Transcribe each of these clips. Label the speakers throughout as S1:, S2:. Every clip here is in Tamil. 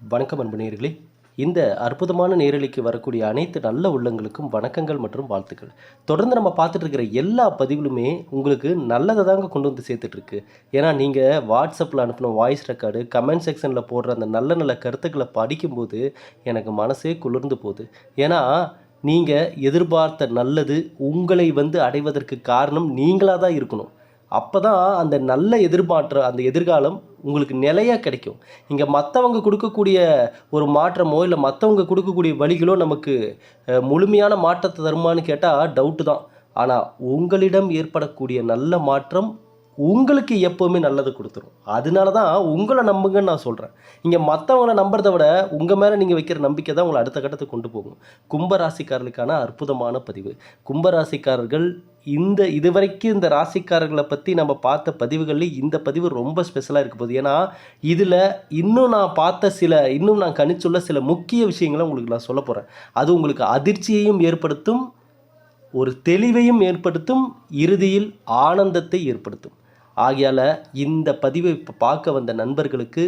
S1: வணக்கம் அன்பு நேர்களே இந்த அற்புதமான நேரலைக்கு வரக்கூடிய அனைத்து நல்ல உள்ளங்களுக்கும் வணக்கங்கள் மற்றும் வாழ்த்துக்கள். தொடர்ந்து நம்ம பார்த்துட்டு இருக்கிற எல்லா பதிவுகளுமே உங்களுக்கு நல்லதை தாங்க கொண்டு வந்து சேர்த்துட்ருக்கு ஏன்னா நீங்கள் வாட்ஸ்அப்பில் அனுப்பின வாய்ஸ் ரெக்கார்டு கமெண்ட் செக்ஷனில் போடுற அந்த நல்ல நல்ல கருத்துக்களை படிக்கும்போது எனக்கு மனசே குளிர்ந்து போகுது. ஏன்னா நீங்கள் எதிர்பார்த்த நல்லது உங்களை வந்து அடைவதற்கு காரணம் நீங்களாக தான் இருக்கணும். அப்போ தான் அந்த நல்ல எதிர்பார்த்த அந்த எதிர்காலம் உங்களுக்கு நிலையாக கிடைக்கும். இங்கே மற்றவங்க கொடுக்கக்கூடிய ஒரு மாற்றமோ இல்லை மற்றவங்க கொடுக்கக்கூடிய வழிகளோ நமக்கு முழுமையான மாற்றத்தை தருமான்னு கேட்டால் டவுட்டு தான். ஆனால் உங்களிடம் ஏற்படக்கூடிய நல்ல மாற்றம் உங்களுக்கு எப்போவுமே நல்லது கொடுத்துரும். அதனால தான் உங்களை நம்புங்கன்னு நான் சொல்கிறேன் இங்கே மற்றவங்கள நம்புறதை விட உங்கள் மேலே நீங்கள் வைக்கிற நம்பிக்கை தான் உங்களை அடுத்த கட்டத்துக்கு கொண்டு போகும். கும்பராசிக்காரர்களுக்கான அற்புதமான பதிவு. கும்பராசிக்காரர்கள் இந்த இதுவரைக்கும் இந்த ராசிக்காரர்களை பற்றி நம்ம பார்த்த பதிவுகளில் இந்த பதிவு ரொம்ப ஸ்பெஷலாக இருக்க போகுது. ஏன்னா இதில் இன்னும் நான் பார்த்த சில இன்னும் நான் கணிச்சுள்ள சில முக்கிய விஷயங்களை உங்களுக்கு நான் சொல்ல போகிறேன் அது உங்களுக்கு அதிர்ச்சியையும் ஏற்படுத்தும் ஒரு தெளிவையும் ஏற்படுத்தும் இறுதியில் ஆனந்தத்தை ஏற்படுத்தும். ஆகையால் இந்த பதிவை இப்போ பார்க்க வந்த நண்பர்களுக்கு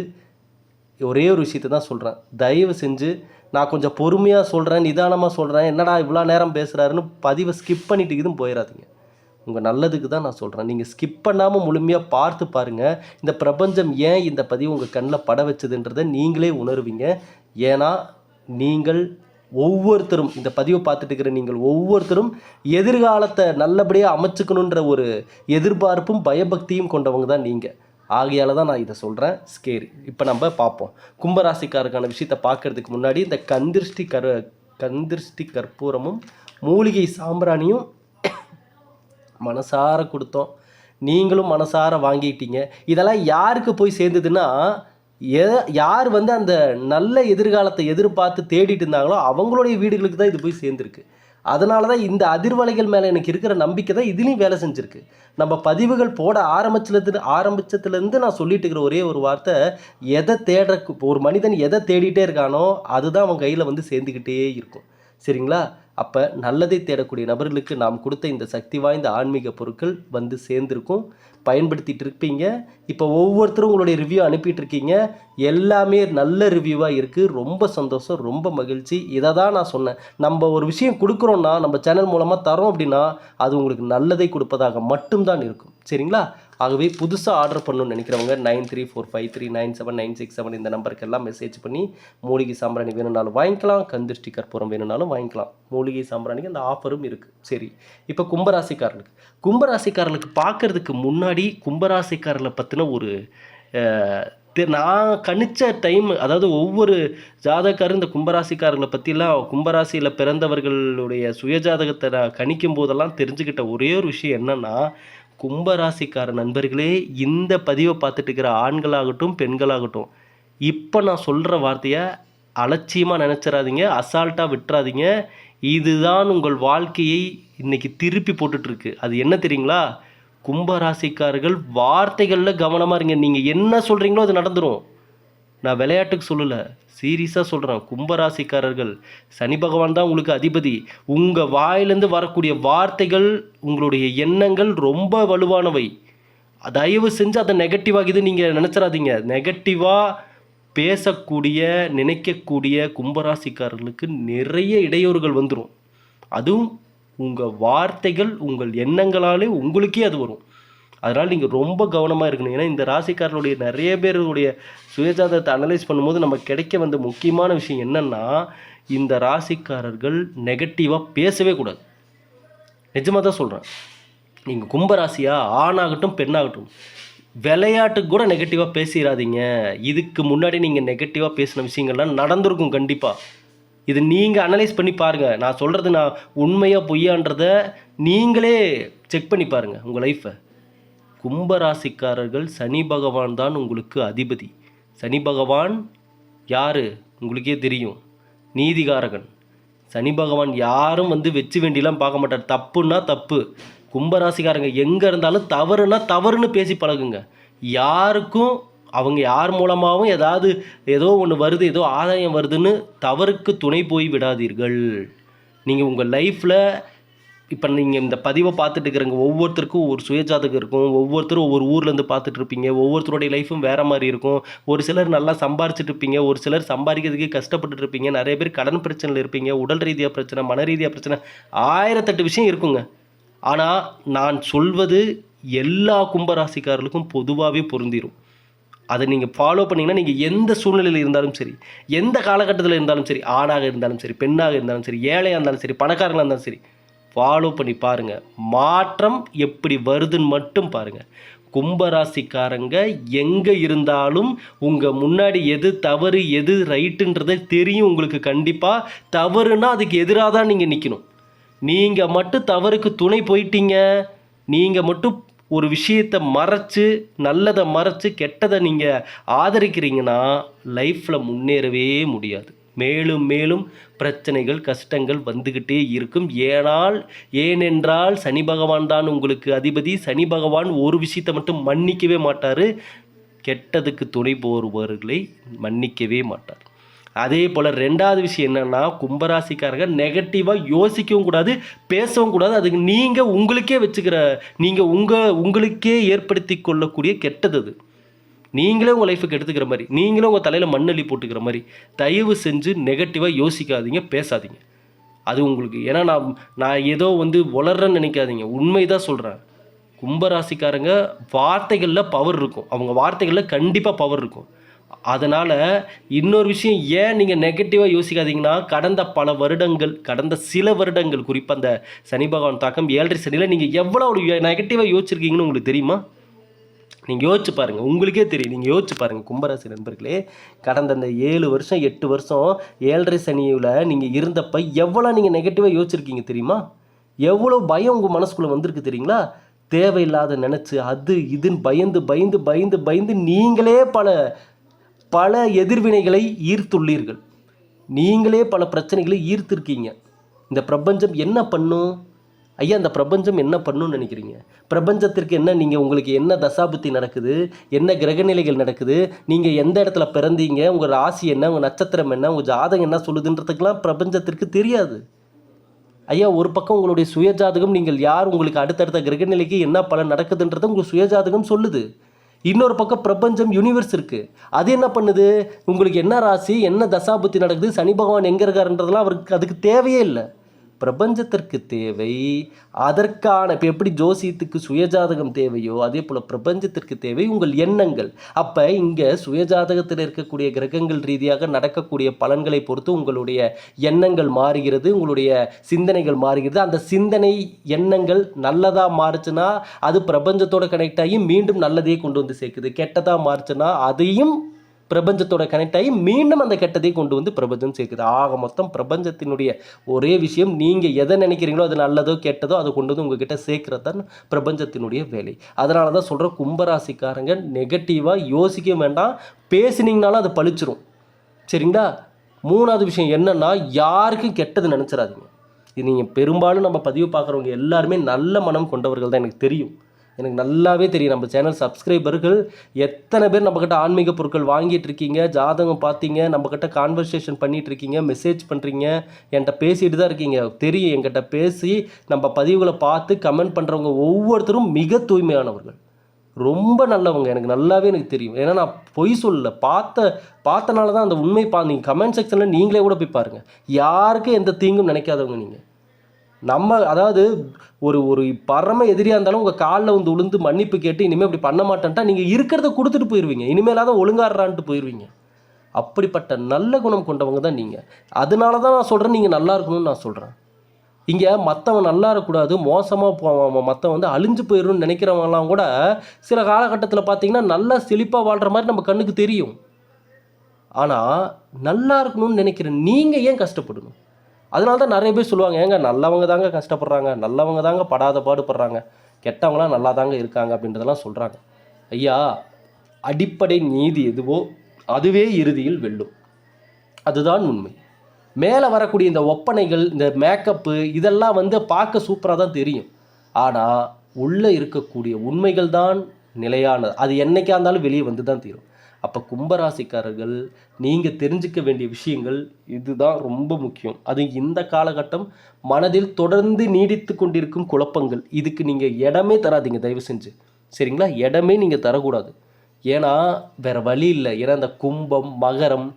S1: ஒரே ஒரு விஷயத்தை தான் சொல்கிறேன் தயவு செஞ்சு நான் கொஞ்சம் பொறுமையாக சொல்கிறேன் நிதானமாக சொல்கிறேன் என்னடா இவ்வளோ நேரம் பேசுகிறாருன்னு பதிவை ஸ்கிப் பண்ணிட்டு இதுவும் போயிடாதீங்க உங்கள் நல்லதுக்கு தான் நான் சொல்கிறேன் நீங்கள் ஸ்கிப் பண்ணாமல் முழுமையாக பார்த்து பாருங்கள் இந்த பிரபஞ்சம் ஏன் இந்த பதிவு உங்கள் கண்ணில் பட வச்சதுன்றதை நீங்களே உணருவீங்க. ஏன்னா நீங்கள் ஒவ்வொருத்தரும் இந்த பதிவை பார்த்துட்டு இருக்கிற நீங்கள் ஒவ்வொருத்தரும் எதிர்காலத்தை நல்லபடியாக அமைச்சுக்கணுன்ற ஒரு எதிர்பார்ப்பும் பயபக்தியும் கொண்டவங்க தான் நீங்கள் ஆகையால் தான் நான் இதை சொல்கிறேன் ஸ்கேரி இப்போ நம்ம பார்ப்போம். கும்பராசிக்காரருக்கான விஷயத்தை பார்க்கறதுக்கு முன்னாடி இந்த கந்திருஷ்டி கரு கந்திருஷ்டி கற்பூரமும் மூலிகை சாம்பிராணியும் மனசார கொடுத்தோம். நீங்களும் மனசார வாங்கிட்டீங்க. இதெல்லாம் யாருக்கு போய் சேர்ந்ததுன்னா யார் வந்து அந்த நல்ல எதிர்காலத்தை எதிர்பார்த்து தேடிட்டு இருந்தாங்களோ அவங்களுடைய வீடுகளுக்கு தான் இது போய் சேர்ந்துருக்கு. அதனால தான் இந்த அதிர்வலைகள் மேலே எனக்கு இருக்கிற நம்பிக்கை தான் இதுலேயும் வேலை செஞ்சுருக்கு. நம்ம பதிவுகள் போட ஆரம்பிச்சதுல ஆரம்பிச்சதுலேருந்து நான் சொல்லிட்டு இருக்கிற ஒரே ஒரு வார்த்தை எதை தேடுற ஒரு மனிதன் எதை தேடிட்டே இருக்கானோ அதுதான் அவன் கையில் வந்து சேர்ந்துக்கிட்டே இருக்கும். சரிங்களா? அப்போ நல்லதை தேடக்கூடிய நபர்களுக்கு நாம் கொடுத்த இந்த சக்தி வாய்ந்த ஆன்மீக பொருட்கள் வந்து சேர்ந்துருக்கும். பயன்படுத்திட்டு இருப்பீங்க. இப்போ ஒவ்வொருத்தரும் உங்களுடைய ரிவ்யூ அனுப்பிட்டு இருக்கீங்க. எல்லாமே நல்ல ரிவ்யூவாக இருக்குது ரொம்ப சந்தோஷம். ரொம்ப மகிழ்ச்சி. இதை தான் நான் சொன்னேன். நம்ம ஒரு விஷயம் கொடுக்குறோன்னா நம்ம சேனல் மூலமாக தரோம் அப்படின்னா அது உங்களுக்கு நல்லதை கொடுப்பதாக மட்டும்தான் இருக்கும். சரிங்களா? ஆகவே புதுசாக ஆர்டர் பண்ணணும்னு நினைக்கிறவங்க nine three four five three nine seven nine six seven இந்த நம்பருக்கு எல்லாம் மெசேஜ் பண்ணி மூலிகை சாம்பிராணி வேணும்னாலும் வாங்கிக்கலாம் கந்திருஷ்டி கற்பூரம் வேணும்னாலும் வாங்கிக்கலாம். மூலிகை சாம்பிராணிக்கு அந்த ஆஃபரும் இருக்குது சரி இப்போ கும்பராசிக்காரர்களுக்கு கும்பராசிக்காரர்களுக்கு பார்க்கறதுக்கு முன்னாடி கும்பராசிக்காரர்களை பற்றின ஒரு தெ- நான் கணித்த டைம் அதாவது ஒவ்வொரு ஜாதகரும் இந்த கும்பராசிக்காரர்களை பற்றிலாம் கும்பராசியில் பிறந்தவர்களுடைய சுயஜாதகத்தை நான் கணிக்கும் போதெல்லாம் தெரிஞ்சுக்கிட்ட ஒரே ஒரு விஷயம் என்னென்னா கும்பராசிக்கார நண்பர்களே இந்த பதிவை பார்த்துட்டு இருக்கிற ஆண்களாகட்டும் பெண்களாகட்டும் இப்போ நான் சொல்கிற வார்த்தையை அலட்சியமாக நினச்சிடாதீங்க அசால்ட்டாக விட்டுறாதீங்க. இதுதான் உங்கள் வாழ்க்கையை இன்றைக்கி திருப்பி போட்டுட்ருக்கு அது என்ன தெரியுங்களா? கும்பராசிக்காரர்கள் வார்த்தைகளில் கவனமாக இருங்க. நீங்கள் என்ன சொல்கிறீங்களோ அது நடந்துடும் நான் விளையாட்டுக்கு சொல்லலை சீரியஸாக சொல்கிறேன் கும்பராசிக்காரர்கள் சனி பகவான் தான் உங்களுக்கு அதிபதி. உங்கள் வாயிலேருந்து வரக்கூடிய வார்த்தைகள் உங்களுடைய எண்ணங்கள் ரொம்ப வலுவானவை. தயவு செஞ்சு அதை நெகட்டிவாக இது நீங்கள் நினச்சிடாதீங்க. நெகட்டிவாக பேசக்கூடிய நினைக்கக்கூடிய கும்பராசிக்காரர்களுக்கு நிறைய இடையூறுகள் வந்துடும் அதுவும் உங்கள் வார்த்தைகள் உங்கள் எண்ணங்களாலே உங்களுக்கே அது வரும். அதனால் நீங்கள் ரொம்ப கவனமாக இருக்கணும். ஏன்னா இந்த ராசிக்காரர்களுடைய நிறைய பேருடைய சுயஜாதகத்தை அனலைஸ் பண்ணும்போது நமக்கு கிடைக்க வந்த முக்கியமான விஷயம் என்னென்னா இந்த ராசிக்காரர்கள் நெகட்டிவாக பேசவே கூடாது. நிஜமாக தான் சொல்கிறேன் நீங்கள் கும்பராசியாக ஆணாகட்டும் பெண்ணாகட்டும் விளையாட்டுக்கு கூட நெகட்டிவாக பேசிடாதீங்க இதுக்கு முன்னாடி நீங்கள் நெகட்டிவாக பேசின விஷயங்கள்லாம் நடந்திருக்கும் கண்டிப்பாக இது நீங்கள் அனலைஸ் பண்ணி பாருங்கள் நான் சொல்கிறது நான் உண்மையாக பொய்யான்றதை நீங்களே செக் பண்ணி பாருங்கள் உங்கள் லைஃப்பை கும்பராசிக்காரர்கள் சனி பகவான் தான் உங்களுக்கு அதிபதி. சனி பகவான் யார்? உங்களுக்கே தெரியும். நீதிகாரகன். சனி பகவான் யாரும் வந்து வெச்சு வேண்டிலாம் பார்க்க மாட்டார். தப்புன்னா தப்பு. கும்பராசிக்காரங்க எங்கே இருந்தாலும் தவறுனா தவறுன்னு பேசி பழகுங்க. யாருக்கும் அவங்க யார் மூலமாகவும் ஏதாவது ஏதோ ஒன்று வருது ஏதோ ஆதாயம் வருதுன்னு தவறுக்கு துணை போய் விடாதீர்கள். நீங்கள் உங்கள் லைஃப்பில் இப்போ நீங்கள் இந்த பதிவை பார்த்துட்டு இருக்கிறவங்க ஒவ்வொருத்தருக்கும் ஒரு சுயஜாதகம் இருக்கும். ஒவ்வொருத்தரும் ஒவ்வொரு ஊர்லேருந்து பார்த்துட்டு இருப்பீங்க. ஒவ்வொருத்தருடைய லைஃப்பும் வேறு மாதிரி இருக்கும். ஒரு சிலர் நல்லா சம்பாரிச்சிட்டு இருப்பீங்க. ஒரு சிலர் சம்பாதிக்கிறதுக்கே கஷ்டப்பட்டுட்டு இருப்பீங்க. நிறைய பேர் கடன் பிரச்சனையில் இருப்பீங்க. உடல் ரீதியாக பிரச்சனை மன ரீதியாக பிரச்சனை. ஆயிரத்தெட்டு விஷயம் இருக்குங்க. ஆனால் நான் சொல்வது எல்லா கும்பராசிக்காரர்களுக்கும் பொதுவாகவே பொருந்திடும் அதை நீங்கள் ஃபாலோ பண்ணிங்கன்னா நீங்கள் எந்த சூழ்நிலையில் இருந்தாலும் சரி எந்த காலகட்டத்தில் இருந்தாலும் சரி ஆணாக இருந்தாலும் சரி பெண்ணாக இருந்தாலும் சரி ஏழையாக இருந்தாலும் சரி பணக்காரங்களாக இருந்தாலும் சரி ஃபாலோ பண்ணி பாருங்கள் மாற்றம் எப்படி வருதுன்னு மட்டும் பாருங்கள் கும்பராசிக்காரங்க எங்கே இருந்தாலும் உங்கள் முன்னாடி எது தவறு எது ரைட்டுன்றதை தெரியும் உங்களுக்கு கண்டிப்பாக தவறுனா அதுக்கு எதிராக தான் நீங்கள் நிற்கணும் நீங்கள் மட்டும் தவறுக்கு துணை போயிட்டீங்க. நீங்கள் மட்டும் ஒரு விஷயத்தை மறைச்சு நல்லதை மறைச்சு கெட்டதை நீங்கள் ஆதரிக்கிறீங்கன்னா லைஃப்பில் முன்னேறவே முடியாது. மேலும் மேலும் பிரச்சனைகள் கஷ்டங்கள் வந்துக்கிட்டே இருக்கும். ஏனால் ஏனென்றால் சனி பகவான் தான் உங்களுக்கு அதிபதி. சனி பகவான் ஒரு விஷயத்தை மட்டும் மன்னிக்கவே மாட்டார். கெட்டதுக்கு துணை போருபவர்களை மன்னிக்கவே மாட்டார். அதே போல் ரெண்டாவது விஷயம் என்னென்னா கும்பராசிக்காரங்க நெகட்டிவாக யோசிக்கவும் கூடாது பேசவும் கூடாது. அதுக்கு நீங்கள் உங்களுக்கே வச்சுக்கிற நீங்கள் உங்கள் உங்களுக்கே ஏற்படுத்தி கொள்ளக்கூடிய கெட்டது அது. நீங்களே உங்கள் லைஃபுக்கு எடுத்துக்கிற மாதிரி நீங்களே உங்கள் தலையில் மண்ணள்ளி போட்டுக்கிற மாதிரி தயவு செஞ்சு நெகட்டிவாக யோசிக்காதீங்க பேசாதீங்க. அது உங்களுக்கு ஏன்னா நான் நான் ஏதோ வந்து வளர்றேன்னு நினைக்காதீங்க. உண்மை தான் சொல்கிறேன் கும்பராசிக்காரங்க வார்த்தைகளில் பவர் இருக்கும். அவங்க வார்த்தைகளில் கண்டிப்பாக பவர் இருக்கும். அதனால் இன்னொரு விஷயம் ஏன் நீங்கள் நெகட்டிவாக யோசிக்காதீங்கன்னா கடந்த பல வருடங்கள் கடந்த சில வருடங்கள் குறிப்பாக அந்த சனி பகவான் தாக்கம் ஏழரை சனியில் நீங்கள் எவ்வளோ நெகட்டிவாக யோசிச்சிருக்கீங்கன்னு உங்களுக்கு தெரியுமா? நீங்கள் யோசிச்சு பாருங்கள் உங்களுக்கே தெரியும். நீங்கள் யோசிச்சு பாருங்கள் கும்பராசி நண்பர்களே கடந்த அந்த ஏழு வருஷம் எட்டு வருஷம் ஏழரை சனியில் நீங்கள் இருந்தப்போ எவ்வளோ நீங்கள் நெகட்டிவாக யோசிச்சிருக்கீங்க தெரியுமா? எவ்வளோ பயம் உங்கள் மனசுக்குள்ளே வந்திருக்கு தெரியுங்களா? தேவையில்லாத நினச்சி அது இதுன்னு பயந்து பயந்து பயந்து பயந்து நீங்களே பல பல எதிர்வினைகளை ஈர்த்துள்ளீர்கள். நீங்களே பல பிரச்சனைகளை ஈர்த்திருக்கீங்க. இந்த பிரபஞ்சம் என்ன பண்ணும்? ஐயா அந்த பிரபஞ்சம் என்ன பண்ணுன்னு நினைக்கிறீங்க? பிரபஞ்சத்திற்கு என்ன நீங்கள் உங்களுக்கு என்ன தசாபுத்தி நடக்குது? என்ன கிரகநிலைகள் நடக்குது? நீங்கள் எந்த இடத்துல பிறந்தீங்க? உங்கள் ராசி என்ன? உங்கள் நட்சத்திரம் என்ன? உங்கள் ஜாதகம் என்ன சொல்லுதுன்றதுக்கெல்லாம் பிரபஞ்சத்திற்கு தெரியாது. ஐயா ஒரு பக்கம் உங்களுடைய சுயஜாதகம் நீங்கள் யார் உங்களுக்கு அடுத்தடுத்த கிரகநிலைக்கு என்ன பலன் நடக்குதுன்றதை உங்கள் சுயஜாதகம் சொல்லுது. இன்னொரு பக்கம் பிரபஞ்சம் யூனிவர்ஸ் இருக்குது அது என்ன பண்ணுது? உங்களுக்கு என்ன ராசி என்ன தசாபுத்தி நடக்குது? சனி பகவான் எங்கே இருக்காருன்றதெல்லாம் அவருக்கு அதுக்கு தேவையே இல்லை. பிரபஞ்சத்திற்கு தேவை அதற்கான இப்போ எப்படி ஜோசியத்துக்கு சுயஜாதகம் தேவையோ அதே போல் பிரபஞ்சத்திற்கு தேவை உங்கள் எண்ணங்கள். அப்போ இங்கே சுயஜாதகத்தில் இருக்கக்கூடிய கிரகங்கள் ரீதியாக நடக்கக்கூடிய பலன்களை பொறுத்து உங்களுடைய எண்ணங்கள் மாறுகிறது உங்களுடைய சிந்தனைகள் மாறுகிறது. அந்த சிந்தனை எண்ணங்கள் நல்லதாக மாறுச்சுன்னா அது பிரபஞ்சத்தோட கனெக்ட் ஆகி மீண்டும் நல்லதையே கொண்டு வந்து சேர்க்குது. கெட்டதாக மாறுச்சுன்னா அதையும் பிரபஞ்சத்தோட கனெக்ட் ஆகி மீண்டும் அந்த கெட்டதை கொண்டு வந்து பிரபஞ்சம் சேர்க்குது. ஆக மொத்தம் பிரபஞ்சத்தினுடைய ஒரே விஷயம் நீங்கள் எதை நினைக்கிறீங்களோ அது நல்லதோ கெட்டதோ அதை கொண்டு வந்து உங்ககிட்ட சேர்க்குறது தான் பிரபஞ்சத்தினுடைய வேலை. அதனால தான் சொல்கிற கும்பராசிக்காரங்க நெகட்டிவாக யோசிக்க வேண்டாம். பேசுனீங்கனாலும் அது பழிச்சிரும். சரிங்களா? மூணாவது விஷயம் என்னென்னா யாருக்கும் கெட்டது நினச்சிடாதீங்க இது நீங்கள் பெரும்பாலும் நம்ம பதிவு பார்க்குறவங்க எல்லாருமே நல்ல மனம் கொண்டவர்கள் தான் எனக்கு தெரியும். எனக்கு நல்லாவே தெரியும். நம்ம சேனல் சப்ஸ்கிரைபர்கள் எத்தனை பேர் நம்மக்கிட்ட ஆன்மீக பொருட்கள் வாங்கிட்டு இருக்கீங்க ஜாதகம் பார்த்தீங்க நம்மக்கிட்ட கான்வர்சேஷன் பண்ணிகிட்டு இருக்கீங்க மெசேஜ் பண்ணுறீங்க என்கிட்ட பேசிட்டு தான் இருக்கீங்க. தெரியும் என்கிட்ட பேசி நம்ம பதிவுகளை பார்த்து கமெண்ட் பண்ணுறவங்க ஒவ்வொருத்தரும் மிக தூய்மையானவர்கள். ரொம்ப நல்லவங்க. எனக்கு நல்லாவே எனக்கு தெரியும். ஏன்னா நான் பொய் சொல்லல. பார்த்த பார்த்தனால தான் அந்த உண்மை பா நீங்கள் கமெண்ட் செக்ஷனில் நீங்களே கூட போய் பாருங்கள் யாருக்கும் எந்த தீங்கும் நினைக்காதவங்க நீங்கள் நம்ம அதாவது ஒரு ஒரு பரம எதிரியாக இருந்தாலும் உங்கள் காலில் வந்து உளுந்து மன்னிப்பு கேட்டு இனிமேல் இப்படி பண்ண மாட்டேன்ட்டா நீங்கள் இருக்கிறத கொடுத்துட்டு போயிடுவீங்க இனிமேலாவது ஒழுங்காடுறான்ட்டு போயிடுவீங்க அப்படிப்பட்ட நல்ல குணம் கொண்டவங்க தான் நீங்கள் அதனால தான் நான் சொல்கிறேன் நீங்கள் நல்லா இருக்கணும்னு நான் சொல்கிறேன் இங்கே மற்றவன் நல்லா இருக்கக்கூடாது மோசமாக போவான் மற்றவன் வந்து அழிஞ்சு போயிடணும்னு நினைக்கிறவங்கலாம் கூட சில காலகட்டத்தில் பார்த்தீங்கன்னா நல்லா செழிப்பாக வாழ்கிற மாதிரி நம்ம கண்ணுக்கு தெரியும். ஆனால் நல்லா இருக்கணும்னு நினைக்கிற நீங்கள் ஏன் கஷ்டப்படணும்? அதனால தான் நிறைய பேர் சொல்லுவாங்க ஏங்க நல்லவங்க தாங்க கஷ்டப்படுறாங்க நல்லவங்க தாங்க படாத பாடுபடுறாங்க கெட்டவங்களாம் நல்லா தாங்க இருக்காங்க அப்படின்றதெல்லாம் சொல்கிறாங்க ஐயா அடிப்படை நீதி எதுவோ அதுவே இறுதியில் வெல்லும். அதுதான் உண்மை. மேலே வரக்கூடிய இந்த ஒப்பனைகள் இந்த மேக்கப்பு இதெல்லாம் வந்து பார்க்க சூப்பராக தான் தெரியும். ஆனால் உள்ளே இருக்கக்கூடிய உண்மைகள் தான் நிலையானது. அது என்றைக்காக இருந்தாலும் வெளியே வந்து தான் தீரும். அப்போ கும்பராசிக்காரர்கள் நீங்கள் தெரிஞ்சுக்க வேண்டிய விஷயங்கள் இதுதான் ரொம்ப முக்கியம். அது இந்த காலகட்டம் மனதில் தொடர்ந்து நீடித்து கொண்டிருக்கும் குழப்பங்கள். இதுக்கு நீங்கள் இடமே தராதீங்க தயவு செஞ்சு. சரிங்களா? இடமே நீங்கள் தரக்கூடாது. ஏன்னா வேறு வழி இல்லை. ஏன்னா இந்த கும்பம் மகரம்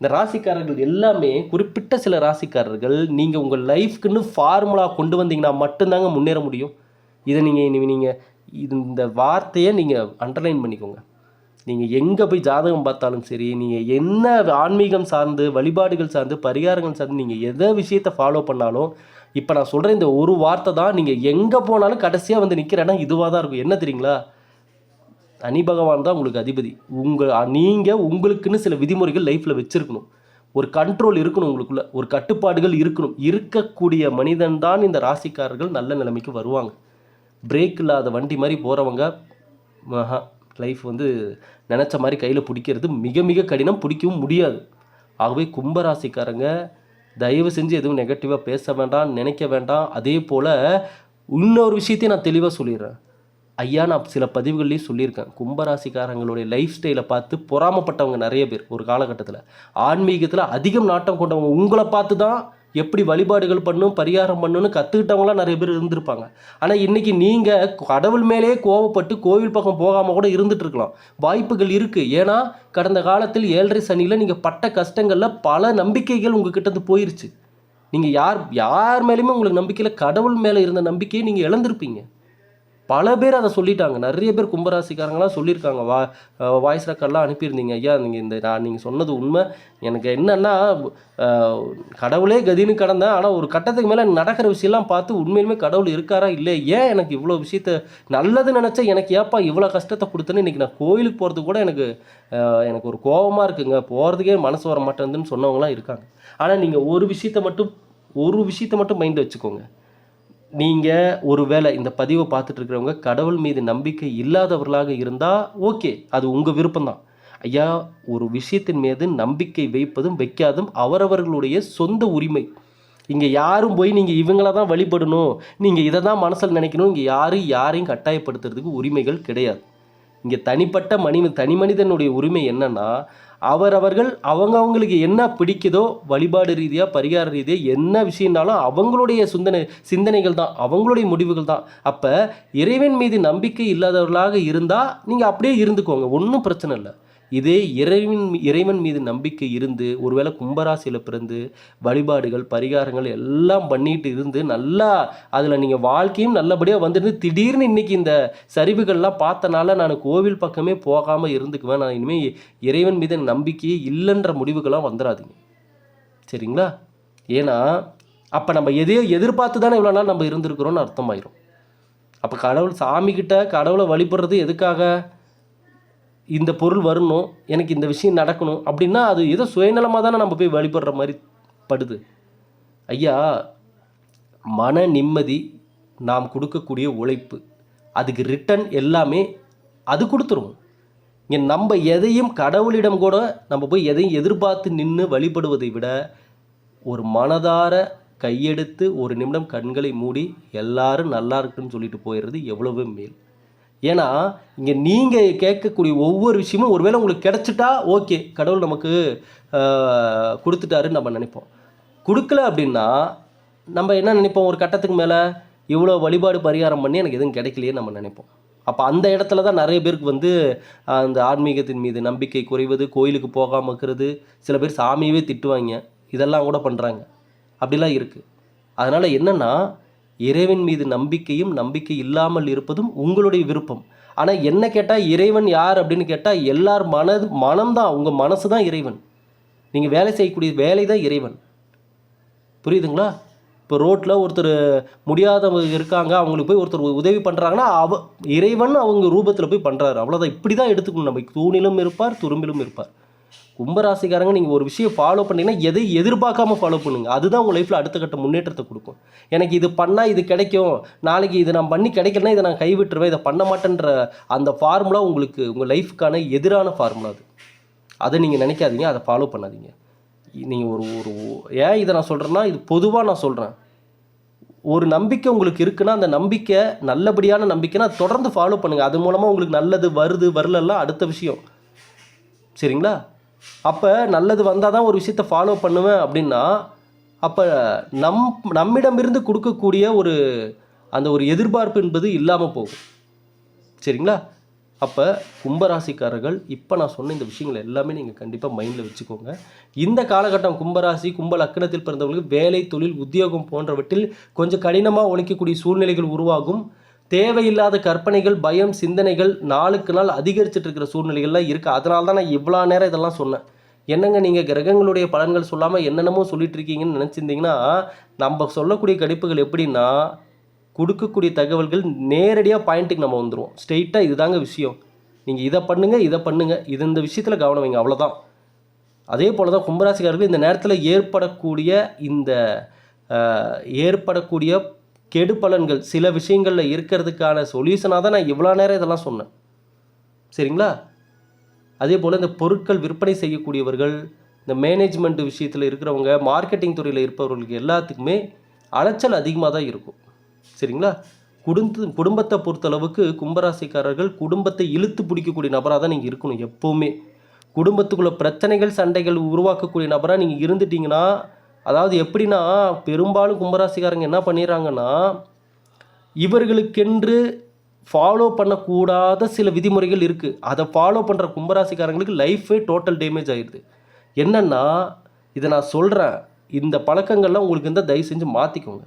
S1: இந்த ராசிக்காரர்கள் எல்லாமே குறிப்பிட்ட சில ராசிக்காரர்கள் நீங்கள் உங்கள் லைஃப்க்குன்னு ஃபார்முலா கொண்டு வந்தீங்கன்னா மட்டும்தாங்க முன்னேற முடியும். இதை நீங்கள் நீங்கள் இந்த வார்த்தையை நீங்கள் அண்டர்லைன் பண்ணிக்கோங்க. நீங்கள் எங்கே போய் ஜாதகம் பார்த்தாலும் சரி நீங்கள் என்ன ஆன்மீகம் சார்ந்து வழிபாடுகள் சார்ந்து பரிகாரங்கள் சார்ந்து நீங்கள் எதை விஷயத்தை ஃபாலோ பண்ணாலும் இப்போ நான் சொல்கிற இந்த ஒரு வார்த்தை தான் நீங்கள் எங்கே போனாலும் கடைசியாக வந்து நிற்கிற இடம் இதுவாக தான் இருக்கும். என்ன தெரியுங்களா? தனி பகவான் தான் உங்களுக்கு அதிபதி. உங்கள் நீங்கள் உங்களுக்குன்னு சில விதிமுறைகள் லைஃப்பில் வச்சுருக்கணும். ஒரு கண்ட்ரோல் இருக்கணும் உங்களுக்குள்ள. ஒரு கட்டுப்பாடுகள் இருக்கணும். இருக்கக்கூடிய மனிதன் தான் இந்த ராசிக்காரர்கள் நல்ல நிலைமைக்கு வருவாங்க. பிரேக் இல்லாத வண்டி மாதிரி போகிறவங்க மகா லைஃப் வந்து நினச்ச மாதிரி கையில் பிடிக்கிறது மிக மிக கடினம் பிடிக்கவும் முடியாது. ஆகவே கும்பராசிக்காரங்க தயவு செஞ்சு எதுவும் நெகட்டிவாக பேச வேண்டாம் நினைக்க வேண்டாம். அதே போல் இன்னொரு விஷயத்தையும் நான் தெளிவாக சொல்லிடுறேன். ஐயா நான் சில பதிவுகள்லேயும் சொல்லியிருக்கேன். கும்பராசிக்காரங்களுடைய லைஃப் ஸ்டைலை பார்த்து பொறாமப்பட்டவங்க நிறைய பேர் ஒரு காலகட்டத்தில். ஆன்மீகத்தில் அதிகம் நாட்டம் கொண்டவங்க உங்களை பார்த்து தான் எப்படி வழிபாடுகள் பண்ணும் பரிகாரம் பண்ணணும்னு கற்றுக்கிட்டவங்களாம் நிறைய பேர் இருந்திருப்பாங்க. ஆனால் இன்றைக்கி நீங்கள் கடவுள் மேலேயே கோவப்பட்டு கோவில் பக்கம் போகாமல் கூட இருந்துட்டு இருக்கலாம். வாய்ப்புகள் இருக்குது ஏன்னா கடந்த காலத்தில் ஏழரை சனியில் நீங்கள் பட்ட கஷ்டங்களில் பல நம்பிக்கைகள் உங்ககிட்ட இருந்து போயிருச்சு. நீங்கள் யார் யார் மேலேயுமே உங்களுக்கு நம்பிக்கையில் கடவுள் மேலே இருந்த நம்பிக்கையை நீங்கள் இழந்திருப்பீங்க. பல பேர் அதை சொல்லிட்டாங்க. நிறைய பேர் கும்பராசிக்காரங்களாம் சொல்லியிருக்காங்க. வா வாய்ஸ் ரெக்கார்ட்லாம் அனுப்பியிருந்தீங்க. ஐயா நீங்கள் இந்த நான் நீங்கள் சொன்னது உண்மை. எனக்கு என்னென்னா கடவுளே கதின்னு கடந்தேன். ஆனால் ஒரு கட்டத்துக்கு மேலே நடக்கிற விஷயம்லாம் பார்த்து உண்மையிலுமே கடவுள் இருக்காரா? இல்லை ஏன் எனக்கு இவ்வளோ விஷயத்த நல்லது நினச்சா எனக்கு ஏப்பா இவ்வளோ கஷ்டத்தை கொடுத்தேன்னு இன்றைக்கி நான் கோயிலுக்கு போகிறதுக்கு கூட எனக்கு எனக்கு ஒரு கோபமாக இருக்குங்க. போகிறதுக்கே மனசு வர மாட்டேங்குதுன்னு சொன்னவங்களாம் இருக்காங்க. ஆனால் நீங்கள் ஒரு விஷயத்தை மட்டும் ஒரு விஷயத்த மட்டும் மைண்டில் வச்சுக்கோங்க. நீங்கள் ஒருவேளை இந்த பதிவை பார்த்துட்டு இருக்கிறவங்க கடவுள் மீது நம்பிக்கை இல்லாதவர்களாக இருந்தால் ஓகே அது உங்கள் விருப்பம்தான். ஐயா ஒரு விஷயத்தின் மீது நம்பிக்கை வைப்பதும் வைக்காதும் அவரவர்களுடைய சொந்த உரிமை. இங்கே யாரும் போய் நீங்கள் இவங்கள தான் வழிபடணும் நீங்கள் இதை தான் மனசில் நினைக்கணும் இங்கே யாரும் யாரையும் கட்டாயப்படுத்துறதுக்கு உரிமைகள் கிடையாது. இங்கே தனிப்பட்ட மனித தனி மனிதனுடைய உரிமை என்னென்னா அவரவர்கள் அவங்க அவங்களுக்கு என்ன பிடிக்குதோ வழிபாடு ரீதியாக பரிகார ரீதியாக என்ன விஷயம்னாலும் அவங்களுடைய சிந்தனை சிந்தனைகள் தான் அவங்களுடைய முடிவுகள் தான். அப்போ இறைவன் மீது நம்பிக்கை இல்லாதவர்களாக இருந்தால் நீங்கள் அப்படியே இருந்துக்கோங்க ஒன்றும் பிரச்சனை இல்லை. இதே இறைவன் இறைவன் மீது நம்பிக்கை இருந்து ஒருவேளை கும்பராசியில் பிறந்து வழிபாடுகள் பரிகாரங்கள் எல்லாம் பண்ணிட்டு இருந்து நல்லா அதில் நீங்கள் வாழ்க்கையும் நல்லபடியாக வந்துருந்து திடீர்னு இன்னைக்கு இந்த சரிவுகள்லாம் பார்த்தனால நான் கோவில் பக்கமே போகாமல் இருந்துக்குவேன். நான் இனிமேல் இறைவன் மீது நம்பிக்கையே இல்லைன்ற முடிவுகள்லாம் வந்துடாதீங்க சரிங்களா? ஏன்னா அப்போ நம்ம எதையோ எதிர்பார்த்து தானே இவ்வளோ நாள் நம்ம இருந்திருக்கிறோம்னு அர்த்தமாயிரும். அப்போ கடவுள் சாமிக்கிட்ட கடவுளை வழிபடுறது எதுக்காக? இந்த பொருள் வரணும் எனக்கு இந்த விஷயம் நடக்கணும் அப்படின்னா அது ஏதோ சுயநலமாக தானே நம்ம போய் வழிபடுற மாதிரி படுது. ஐயா மன நிம்மதி நாம் கொடுக்கக்கூடிய உழைப்பு. அதுக்கு ரிட்டன் எல்லாமே அது கொடுத்துரும். இங்கே நம்ம எதையும் கடவுளிடம் கூட நம்ம போய் எதையும் எதிர்பார்த்து நின்று வழிபடுவதை விட ஒரு மனதார கையெடுத்து ஒரு நிமிடம் கண்களை மூடி எல்லாரும் நல்லா இருக்குன்னு சொல்லிட்டு போயிடுறது எவ்வளவு மேல். ஏன்னா இங்கே நீங்கள் கேட்கக்கூடிய ஒவ்வொரு விஷயமும் ஒருவேளை உங்களுக்கு கிடச்சிட்டா ஓகே கடவுள் நமக்கு கொடுத்துட்டாருன்னு நம்ம நினைப்போம். கொடுக்கல அப்படின்னா நம்ம என்ன நினைப்போம்? ஒரு கட்டத்துக்கு மேலே இவ்வளோ வழிபாடு பரிகாரம் பண்ணி எனக்கு எதுவும் கிடைக்கலையே நம்ம நினைப்போம். அப்போ அந்த இடத்துல தான் நிறைய பேருக்கு வந்து அந்த ஆன்மீகத்தின் மீது நம்பிக்கை குறைவது கோயிலுக்கு போகாமல் இருக்கிறது சில பேர் சாமியவே திட்டுவாங்க. இதெல்லாம் கூட பண்ணுறாங்க அப்படிலாம் இருக்குது அதனால் என்னென்னா இறைவன் மீது நம்பிக்கையும் நம்பிக்கை இல்லாமல் இருப்பதும் உங்களுடைய விருப்பம். ஆனால் என்ன கேட்டால் இறைவன் யார் அப்படின்னு கேட்டால் எல்லார் மனது மனம்தான் உங்கள் மனசு தான் இறைவன். நீங்கள் வேலை செய்யக்கூடிய வேலை தான் இறைவன். புரியுதுங்களா? இப்போ ரோட்டில் ஒருத்தர் முடியாதவங்க இருக்காங்க அவங்களுக்கு போய் ஒருத்தர் உதவி பண்ணுறாங்கன்னா அவ இறைவன் அவங்க ரூபத்தில் போய் பண்ணுறாரு அவ்வளோதான் இப்படி தான் எடுத்துக்கணும். நம்ம தூணிலும் இருப்பார் துரும்பிலும் இருப்பார். கும்பராசிக்காரங்க நீங்கள் ஒரு விஷயம் ஃபாலோ பண்ணீங்கன்னா எதை எதிர்பார்க்காம ஃபாலோ பண்ணுங்க. அதுதான் உங்கள் லைஃப்பில் அடுத்த கட்ட முன்னேற்றத்தை கொடுக்கும். எனக்கு இது பண்ணால் இது கிடைக்கும். நாளைக்கு இது நான் பண்ணி கிடைக்கலனா இதை நான் கைவிட்டுருவேன். இதை பண்ண மாட்டேன்ற அந்த ஃபார்முலா உங்களுக்கு உங்கள் லைஃப்க்கான எதிரான ஃபார்முலா அது. அதை நீங்கள் நினைக்காதீங்க. அதை ஃபாலோ பண்ணாதீங்க. நீங்கள் ஒரு ஒரு ஏன் இதை நான் சொல்கிறேன்னா இது பொதுவாக நான் சொல்கிறேன் ஒரு நம்பிக்கை உங்களுக்கு இருக்குன்னா அந்த நம்பிக்கை நல்லபடியான நம்பிக்கைனா தொடர்ந்து ஃபாலோ பண்ணுங்கள் அது மூலமாக உங்களுக்கு நல்லது வருது வரலெல்லாம் அடுத்த விஷயம். சரிங்களா? அப்போ நல்லது வந்தால் தான் ஒரு விஷயத்தை ஃபாலோ பண்ணுவேன் அப்படின்னா அப்போ நம் நம்மிடமிருந்து கொடுக்கக்கூடிய ஒரு அந்த ஒரு எதிர்பார்ப்பு என்பது இல்லாமல் போகும். சரிங்களா? அப்போ கும்பராசிக்காரர்கள் இப்போ நான் சொன்ன இந்த விஷயங்கள் எல்லாமே நீங்கள் கண்டிப்பாக மைண்டில் வச்சுக்கோங்க. இந்த காலகட்டம் கும்பராசி கும்ப லக்கணத்தில் பிறந்தவர்களுக்கு வேலை தொழில் உத்தியோகம் போன்றவற்றில் கொஞ்சம் கடினமாக உழைக்கக்கூடிய சூழ்நிலைகள் உருவாகும். தேவையில்லாத கற்பனைகள் பயம் சிந்தனைகள் நாளுக்கு நாள் அதிகரிச்சுட்டு இருக்கிற சூழ்நிலைகள்லாம் இருக்குது அதனால தான் நான் இவ்வளோ நேரம் இதெல்லாம் சொன்னேன். என்னங்க நீங்கள் கிரகங்களுடைய பலன்கள் சொல்லாமல் என்னென்னமோ சொல்லிட்டு இருக்கீங்கன்னு நினச்சிருந்தீங்கன்னா நம்ம சொல்லக்கூடிய கணிப்புகள் எப்படின்னா கொடுக்கக்கூடிய தகவல்கள் நேரடியாக பாயிண்ட்டுக்கு நம்ம வந்துடுவோம் ஸ்ட்ரெயிட்டாக இதுதாங்க விஷயம். நீங்கள் இதை பண்ணுங்கள் இதை பண்ணுங்கள் இது இந்த விஷயத்தில் கவனம் வைங்க. அவ்வளோதான் அதே போல் தான் கும்பராசிக்காரர்கள் இந்த நேரத்தில் ஏற்படக்கூடிய இந்த ஏற்படக்கூடிய கெடு பலன்கள் சில விஷயங்களில் இருக்கிறதுக்கான சொல்யூஷனாக தான் நான் இவ்வளோ நேரம் இதெல்லாம் சொன்னேன். சரிங்களா? அதே போல் இந்த பொருட்கள் விற்பனை செய்யக்கூடியவர்கள் இந்த மேனேஜ்மெண்ட் விஷயத்தில் இருக்கிறவங்க மார்க்கெட்டிங் துறையில் இருப்பவர்களுக்கு எல்லாத்துக்குமே அலைச்சல் அதிகமாக தான் இருக்கும். சரிங்களா? குடும்ப குடும்பத்தை பொறுத்தளவுக்கு கும்பராசிக்காரர்கள் குடும்பத்தை இழுத்து பிடிக்கக்கூடிய நபராக தான் நீங்கள் இருக்கணும் எப்போவுமே. குடும்பத்துக்குள்ளே பிரச்சனைகள் சண்டைகள் உருவாக்கக்கூடிய நபராக நீங்கள் இருந்துட்டிங்கன்னா அதாவது எப்படின்னா பெரும்பாலும் கும்பராசிக்காரங்க என்ன பண்ணிடுறாங்கன்னா இவர்களுக்கென்று ஃபாலோ பண்ணக்கூடாத சில விதிமுறைகள் இருக்குது அதை ஃபாலோ பண்ணுற கும்பராசிக்காரங்களுக்கு லைஃபே டோட்டல் டேமேஜ் ஆகிடுது என்னென்னா இதை நான் சொல்கிறேன் இந்த பழக்கங்கள்லாம் உங்களுக்கு இருந்தால் தயவு செஞ்சு மாற்றிக்கோங்க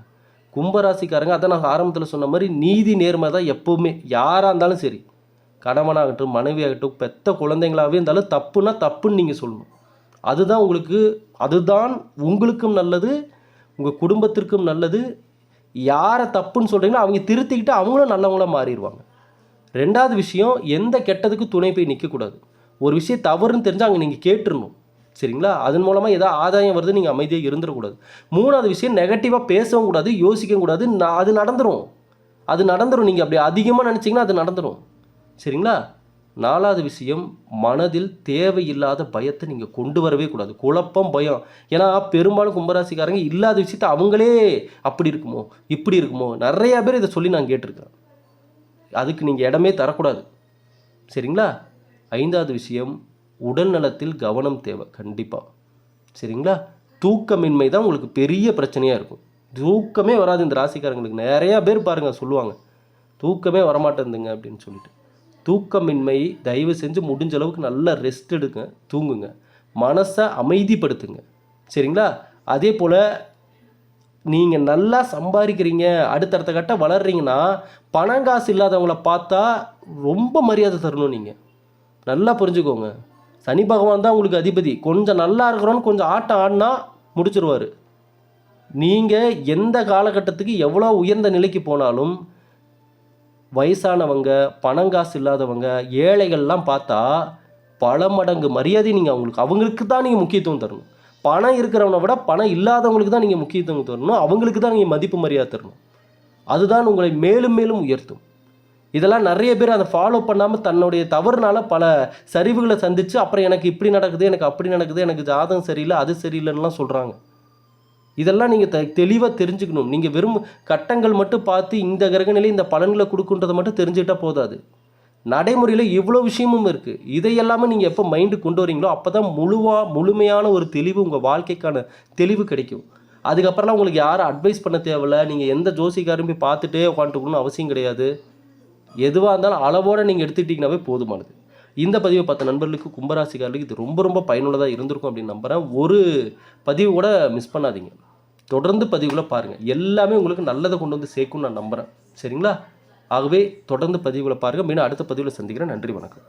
S1: கும்பராசிக்காரங்க அதை நான் ஆரம்பத்தில் சொன்ன மாதிரி நீதி நேர்மை தான் எப்போவுமே. யாராக இருந்தாலும் சரி. கணவனாகட்டும் மனைவியாகட்டும் பெத்த குழந்தைங்களாகவே இருந்தாலும் தப்புன்னா தப்புன்னு நீங்கள் சொல்லணும். அதுதான் உங்களுக்கு அதுதான் உங்களுக்கும் நல்லது உங்கள் குடும்பத்திற்கும் நல்லது. யாரை தப்புன்னு சொல்கிறீங்களோ அவங்க திருத்திக்கிட்டு அவங்களும் நல்லவங்களாக மாறிடுவாங்க. ரெண்டாவது விஷயம் எந்த கெட்டதுக்கு துணை போய் நிற்கக்கூடாது ஒரு விஷயம் தவறுன்னு தெரிஞ்சால் அங்கே நீங்கள் கேட்டுறணும். சரிங்களா? அதன் மூலமாக எதாவது ஆதாயம் வருது நீங்கள் அமைதியாக இருந்துடக்கூடாது. மூணாவது விஷயம் நெகட்டிவாக பேசவும் கூடாது யோசிக்கவும் கூடாது. நான் அது நடந்துடும் அது நடந்துடும் நீங்கள் அப்படி அதிகமாக நினச்சிங்கன்னா அது நடந்துடும் சரிங்களா? நாலாவது விஷயம் மனதில் தேவையில்லாத பயத்தை நீங்கள் கொண்டு வரவே கூடாது. குழப்பம் பயம். ஏன்னா பெரும்பாலும் கும்பராசிக்காரங்க இல்லாத விஷயத்த அவங்களே அப்படி இருக்குமோ இப்படி இருக்குமோ? நிறையா பேர் இதை சொல்லி நான் கேட்டிருக்கேன். அதுக்கு நீங்கள் இடமே தரக்கூடாது. சரிங்களா? ஐந்தாவது விஷயம் உடல் நலத்தில் கவனம் தேவை. கண்டிப்பாக சரிங்களா? தூக்கமின்மை தான் உங்களுக்கு பெரிய பிரச்சனையாக இருக்கும். தூக்கமே வராது இந்த ராசிக்காரங்களுக்கு. நிறையா பேர் பாருங்கள் சொல்லுவாங்க. தூக்கமே வரமாட்டேந்துங்க அப்படின்னு சொல்லிட்டு. தூக்கமின்மை தயவு செஞ்சு முடிஞ்ச அளவுக்கு நல்லா ரெஸ்ட் எடுங்க தூங்குங்க. மனசை அமைதிப்படுத்துங்க. சரிங்களா? அதே போல் நீங்கள் நல்லா சம்பாதிக்கிறீங்க அடுத்தடுத்த கட்டம் வளர்றீங்கன்னா பணம் காசு இல்லாதவங்கள பார்த்தா ரொம்ப மரியாதை தரணும் நீங்கள் நல்லா புரிஞ்சுக்கோங்க. சனி பகவான் தான் உங்களுக்கு அதிபதி. கொஞ்சம் நல்லா இருக்கிறோன்னு கொஞ்சம் ஆட்டம் ஆடினா முடிச்சிருவார். நீங்கள் எந்த காலகட்டத்துக்கு எவ்வளோ உயர்ந்த நிலைக்கு போனாலும் வயசானவங்க பணங்காசு இல்லாதவங்க ஏழைகள்லாம் பார்த்தா பல மடங்கு மரியாதை நீங்கள் அவங்களுக்கு அவங்களுக்கு தான் நீங்கள் முக்கியத்துவம் தரணும். பணம் இருக்கிறவனை விட பணம் இல்லாதவங்களுக்கு தான் நீங்கள் முக்கியத்துவம் தரணும். அவங்களுக்கு தான் நீங்கள் மதிப்பு மரியாதை தரணும். அதுதான் உங்களை மேலும் மேலும் உயர்த்தும். இதெல்லாம் நிறைய பேர் அதை ஃபாலோ பண்ணாமல் தன்னுடைய தவறுனால பல சரிவுகளை சந்தித்து அப்புறம் எனக்கு இப்படி நடக்குது எனக்கு அப்படி நடக்குது எனக்கு ஜாதகம் சரியில்லை அது சரியில்லைன்னுலாம் சொல்கிறாங்க இதெல்லாம் நீங்கள் த தெளிவாக தெரிஞ்சுக்கணும். நீங்கள் வெறும் கட்டங்கள் மட்டும் பார்த்து இந்த கிரகநிலை இந்த பலன்களை கொடுக்குன்றதை மட்டும் தெரிஞ்சுக்கிட்டால் போதாது. நடைமுறையில் இவ்வளோ விஷயமும் இருக்குது இதையெல்லாமே நீங்கள் எப்போ மைண்டு கொண்டு வரீங்களோ அப்போ தான் முழுவாக முழுமையான ஒரு தெளிவு உங்கள் வாழ்க்கைக்கான தெளிவு கிடைக்கும். அதுக்கப்புறம்லாம் உங்களுக்கு யாரும் அட்வைஸ் பண்ண தேவையில்ல. நீங்கள் எந்த ஜோசிக்காரும் போய் பார்த்துட்டே உட்காந்துக்கணும்னு அவசியம் கிடையாது. எதுவாக இருந்தாலும் அளவோடு நீங்கள் எடுத்துக்கிட்டிங்கனாவே போதுமானது. இந்த பதிவை பார்த்த நண்பர்களுக்கு கும்பராசிக்காரர்களுக்கு இது ரொம்ப ரொம்ப பயனுள்ளதாக இருந்திருக்கும் அப்படின்னு நம்புகிறேன் ஒரு பதிவு கூட மிஸ் பண்ணாதீங்க. தொடர்ந்து பதிவுகளை பாருங்கள் எல்லாமே உங்களுக்கு நல்லதை கொண்டு வந்து சேர்க்கும்னு நான் நம்புகிறேன் சரிங்களா? ஆகவே தொடர்ந்து பதிவுகளை பாருங்கள் மீண்டும் அடுத்த பதிவில் சந்திக்கிறேன். நன்றி வணக்கம்.